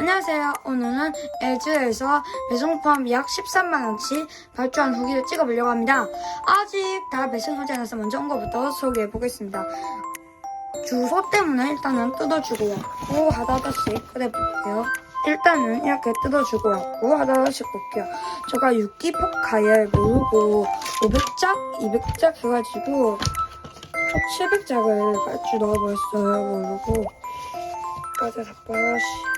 안녕하세요. 오늘은 LG에서 배송 포함 약 13만원치 발주한 후기를 찍어보려고 합니다. 아직 다 배송하지 않아서 먼저 온 것부터 소개해보겠습니다. 주소 때문에 일단은 뜯어주고 왔고 하다하다씩 꺼내볼게요. 일단은 이렇게 뜯어주고 왔고 하다하다씩 볼게요. 제가 6기 포카에 모르고 500짝, 200짝 해가지고 총 700짝을 발주 넣어버렸어요. 모르고 까지 다 빠라시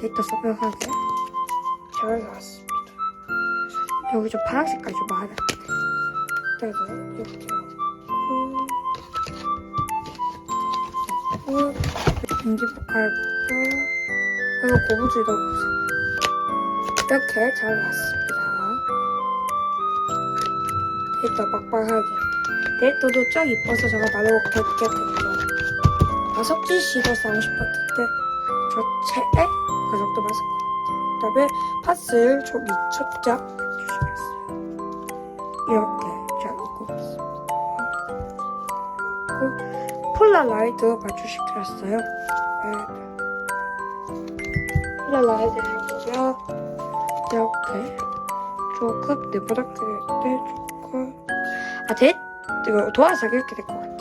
데이터 서명하게 잘 나왔습니다. 여기 좀 파란 색깔 좀 많아. 그래서 이렇게 하고 인기포칼 그리고 고무줄도 없어. 이렇게 잘 나왔습니다. 데이터 빡빡하게. 데이터도 쫙 이뻐서 제가 나르고 겹게 됐죠. 다섯지 씻어 싸고 싶었는데 저 채에 그 정도 맞을 것 같아요. 그다음에 팥을 총 2첩짝 주시겠어요. 이렇게 잘 입고 있습니다. 그리고 폴라라이드 발주시켰어요. 네. 폴라라이드를 보고요. 이렇게 조금 내보답게 때 조금 아 됐? 이거 도화사 이렇게 될 것 같아요.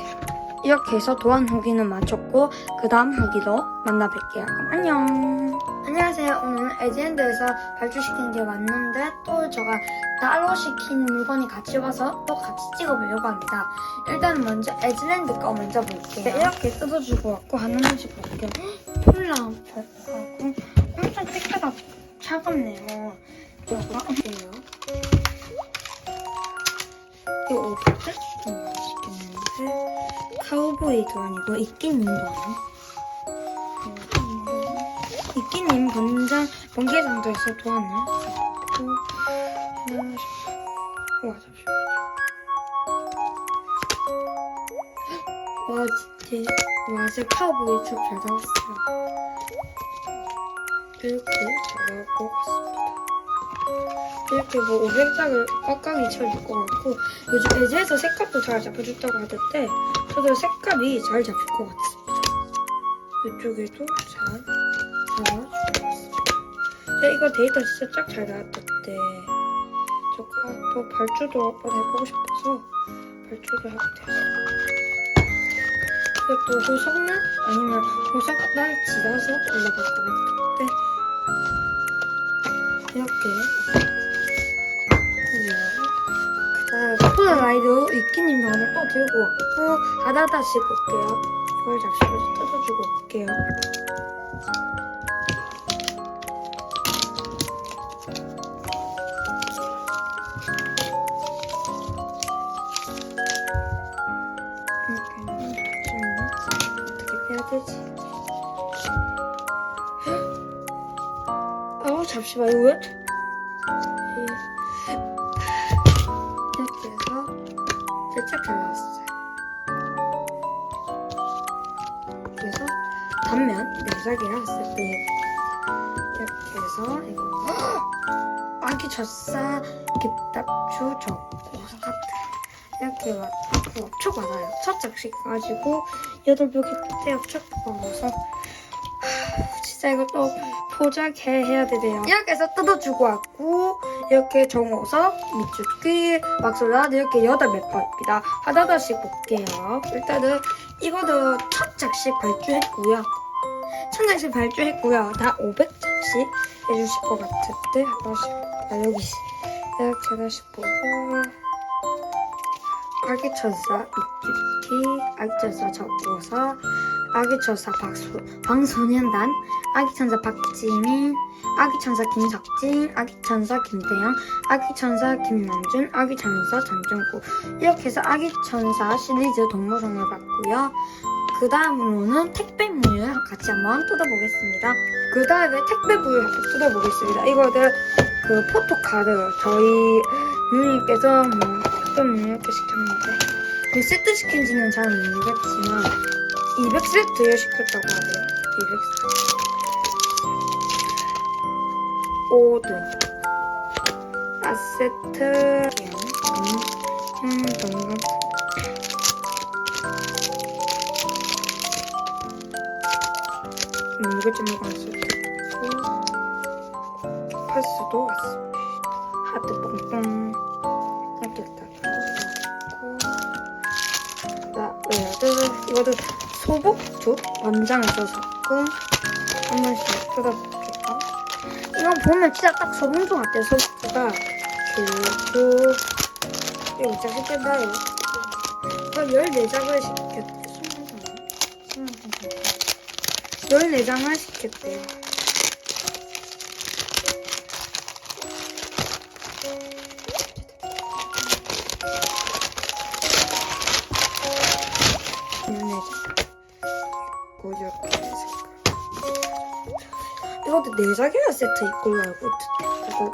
이렇게 해서 도안 후기는 마쳤고 그 다음 후기도 만나 뵐게요. 그럼 안녕. 안녕하세요. 오늘 에지엔드에서 발주시킨 게 왔는데 또 제가 따로 시킨 물건이 같이 와서 또 같이 찍어보려고 합니다. 일단 먼저 에즈랜드 거 먼저 볼게요. 이렇게 뜯어주고 왔고 하나씩 볼게요. 폴라 하고 엄청 색깔가 차갑네요. 이거. 이거 카우보이도 아니고 이끼님도 아니고 이끼님 번장 번개장도에서 도안을. 샀고 하나씩 와 잠시만요. 와 진짜. 와 진짜 카우보이 쭉잘 나왔어요. 이렇게 잘 나올 것 같습니다 이렇게 뭐 500장을 꽉꽉이 쳐줄 것 같고 요즘 애지에서 색깔도 잘 잡혀줬다고 하던데 저도 색깔이 잘 잡힐 것 같습니다. 이쪽에도 잘 같습니다. 제가 이거 데이터 진짜 쫙 잘 나왔던데 제가 또 발주도 한번 해보고 싶어서 발주도 하게 되었어요. 이것도 호석날 아니면 호석날 지나서 올라갈 것 같은데 이렇게 다음 폴라라이드 이끼님도 오늘 또 들고 왔고 하다다시 볼게요. 이걸 잠시만 뜯어주고 올게요. 어떻게 해야 되지? 아우 잠시만 이거 왜? 잘 나왔어요. 그래서 단면 면사기를 했을 때 이렇게 해서 이거 아기 젖사 깃답추 적고 같은 이렇게 막 엄청 많아요. 첫 장씩 가지고 여덟 개 끝에 엄청 먹어서 진짜 이거 또 포장해 해야 되네요. 이렇게 해서 뜯어주고 왔고 이렇게 정호석, 밑줄기, 막솔라드 이렇게 여덟 멤버입니다. 하나하나씩 볼게요. 일단은 이거는 첫 장씩 발주했고요. 천 장씩 발주했고요. 다 500장씩 해주실 것 같은데 하나씩 아 여기 이렇게 하나씩 보면 아기천사 밑줄기, 아기천사 적고서 아기천사 박수, 방소년단, 아기천사 박지민, 아기천사 김석진, 아기천사 김태영, 아기천사 김남준, 아기천사 전정구 이렇게 해서 아기천사 시리즈 동물성을 봤고요. 그 다음으로는 택배물을 같이 한번 뜯어보겠습니다. 그 다음에 택배물을 한번 뜯어보겠습니다. 이거는 그 포토카드 저희 누님께서 뭐 택배물 이렇게 시켰는데 그 세트 시킨지는 잘 모르겠지만 200세트를 시켰다고 하네요. 200세트. 5등. 아세트. 음, 음, 동감. 음, 수 있고 파스도 왔습니다. 하트 뽕뽕 이렇게 딱 넣고 그다음에 이것도 소복죽 원장을 써서 고한 번씩 뜯어볼게요. 이건 보면 진짜 딱 소봉죽 같아요. 소복죽가 그리고 이거 진짜 쉽게나요 그럼 14장을 시켰대. 14장을 시켰대요. 그리고 이렇게 색깔. 이것도 네 장이나 세트 있걸로 알고 있던데.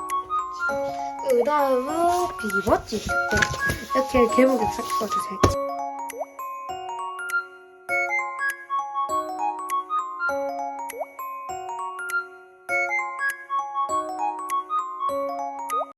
그 다음은 비버찌. 이렇게 개복을 섞어주세요.